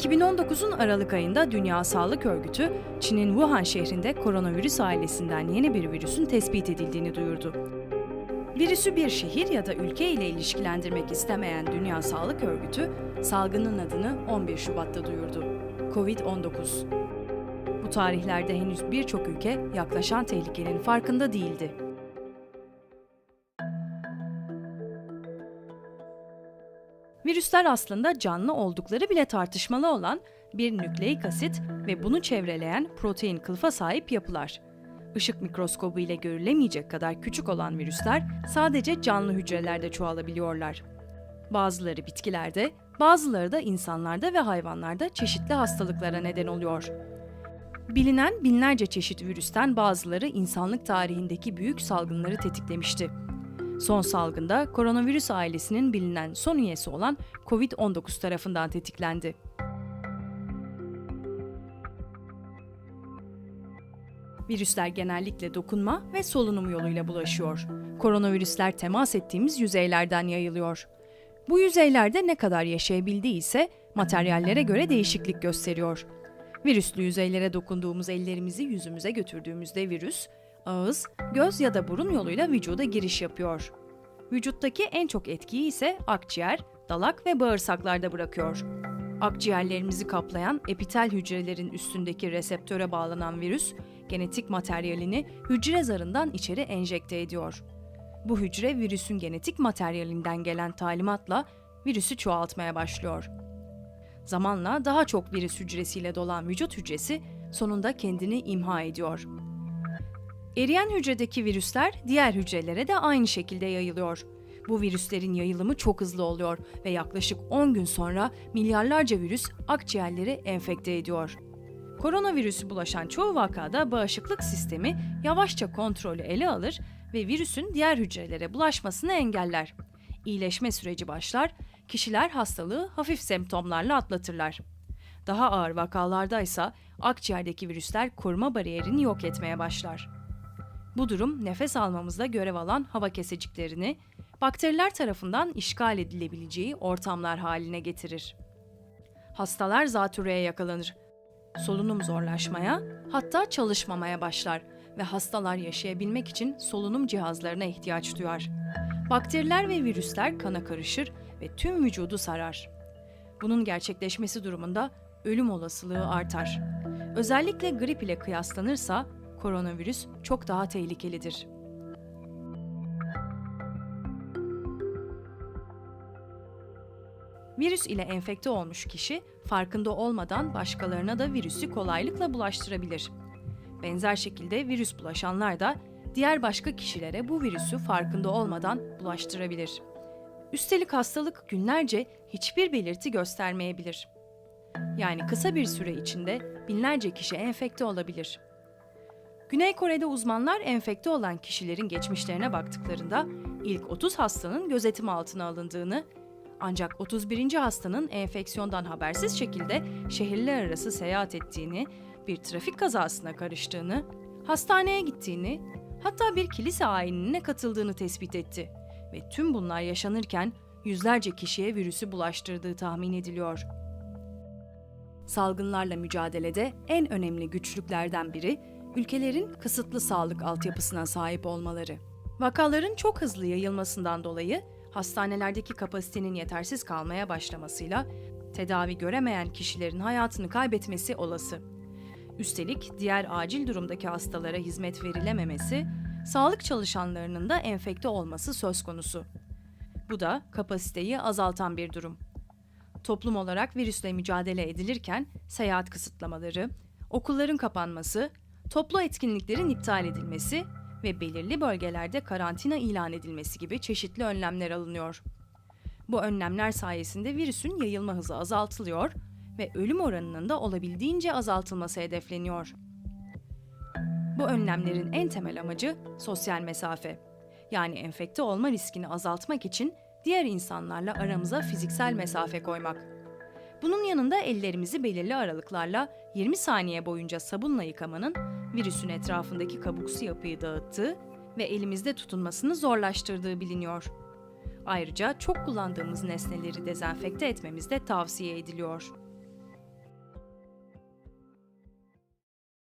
2019'un Aralık ayında Dünya Sağlık Örgütü, Çin'in Wuhan şehrinde koronavirüs ailesinden yeni bir virüsün tespit edildiğini duyurdu. Virüsü bir şehir ya da ülke ile ilişkilendirmek istemeyen Dünya Sağlık Örgütü, salgının adını 11 Şubat'ta duyurdu. Covid-19. Bu tarihlerde henüz birçok ülke yaklaşan tehlikenin farkında değildi. Virüsler aslında canlı oldukları bile tartışmalı olan bir nükleik asit ve bunu çevreleyen protein kılıfa sahip yapılar. Işık mikroskobu ile görülemeyecek kadar küçük olan virüsler sadece canlı hücrelerde çoğalabiliyorlar. Bazıları bitkilerde, bazıları da insanlarda ve hayvanlarda çeşitli hastalıklara neden oluyor. Bilinen binlerce çeşit virüsten bazıları insanlık tarihindeki büyük salgınları tetiklemişti. Son salgında koronavirüs ailesinin bilinen son üyesi olan COVID-19 tarafından tetiklendi. Virüsler genellikle dokunma ve solunum yoluyla bulaşıyor. Koronavirüsler temas ettiğimiz yüzeylerden yayılıyor. Bu yüzeylerde ne kadar yaşayabildiği ise materyallere göre değişiklik gösteriyor. Virüslü yüzeylere dokunduğumuz ellerimizi yüzümüze götürdüğümüzde virüs, ağız, göz ya da burun yoluyla vücuda giriş yapıyor. Vücuttaki en çok etkiyi ise akciğer, dalak ve bağırsaklarda bırakıyor. Akciğerlerimizi kaplayan epitel hücrelerin üstündeki reseptöre bağlanan virüs, genetik materyalini hücre zarından içeri enjekte ediyor. Bu hücre virüsün genetik materyalinden gelen talimatla virüsü çoğaltmaya başlıyor. Zamanla daha çok virüs hücresiyle dolan vücut hücresi sonunda kendini imha ediyor. Eriyen hücredeki virüsler diğer hücrelere de aynı şekilde yayılıyor. Bu virüslerin yayılımı çok hızlı oluyor ve yaklaşık 10 gün sonra milyarlarca virüs akciğerleri enfekte ediyor. Koronavirüsü bulaşan çoğu vakada bağışıklık sistemi yavaşça kontrolü ele alır ve virüsün diğer hücrelere bulaşmasını engeller. İyileşme süreci başlar, kişiler hastalığı hafif semptomlarla atlatırlar. Daha ağır vakalarda ise akciğerdeki virüsler koruma bariyerini yok etmeye başlar. Bu durum nefes almamızda görev alan hava keseciklerini bakteriler tarafından işgal edilebileceği ortamlar haline getirir. Hastalar zatürreye yakalanır. Solunum zorlaşmaya, hatta çalışmamaya başlar ve hastalar yaşayabilmek için solunum cihazlarına ihtiyaç duyar. Bakteriler ve virüsler kana karışır ve tüm vücudu sarar. Bunun gerçekleşmesi durumunda ölüm olasılığı artar. Özellikle grip ile kıyaslanırsa koronavirüs çok daha tehlikelidir. Virüs ile enfekte olmuş kişi farkında olmadan başkalarına da virüsü kolaylıkla bulaştırabilir. Benzer şekilde virüs bulaşanlar da diğer başka kişilere bu virüsü farkında olmadan bulaştırabilir. Üstelik hastalık günlerce hiçbir belirti göstermeyebilir. Yani kısa bir süre içinde binlerce kişi enfekte olabilir. Güney Kore'de uzmanlar enfekte olan kişilerin geçmişlerine baktıklarında ilk 30 hastanın gözetim altına alındığını, ancak 31. hastanın enfeksiyondan habersiz şekilde şehirler arası seyahat ettiğini, bir trafik kazasına karıştığını, hastaneye gittiğini, hatta bir kilise ayinine katıldığını tespit etti ve tüm bunlar yaşanırken yüzlerce kişiye virüsü bulaştırdığı tahmin ediliyor. Salgınlarla mücadelede en önemli güçlüklerden biri ülkelerin kısıtlı sağlık altyapısına sahip olmaları. Vakaların çok hızlı yayılmasından dolayı hastanelerdeki kapasitenin yetersiz kalmaya başlamasıyla tedavi göremeyen kişilerin hayatını kaybetmesi olası. Üstelik diğer acil durumdaki hastalara hizmet verilememesi, sağlık çalışanlarının da enfekte olması söz konusu. Bu da kapasiteyi azaltan bir durum. Toplum olarak virüsle mücadele edilirken seyahat kısıtlamaları, okulların kapanması, toplu etkinliklerin iptal edilmesi ve belirli bölgelerde karantina ilan edilmesi gibi çeşitli önlemler alınıyor. Bu önlemler sayesinde virüsün yayılma hızı azaltılıyor ve ölüm oranının da olabildiğince azaltılması hedefleniyor. Bu önlemlerin en temel amacı sosyal mesafe. Yani enfekte olma riskini azaltmak için diğer insanlarla aramıza fiziksel mesafe koymak. Bunun yanında ellerimizi belirli aralıklarla 20 saniye boyunca sabunla yıkamanın virüsün etrafındaki kabuksu yapıyı dağıttığı ve elimizde tutunmasını zorlaştırdığı biliniyor. Ayrıca çok kullandığımız nesneleri dezenfekte etmemiz de tavsiye ediliyor.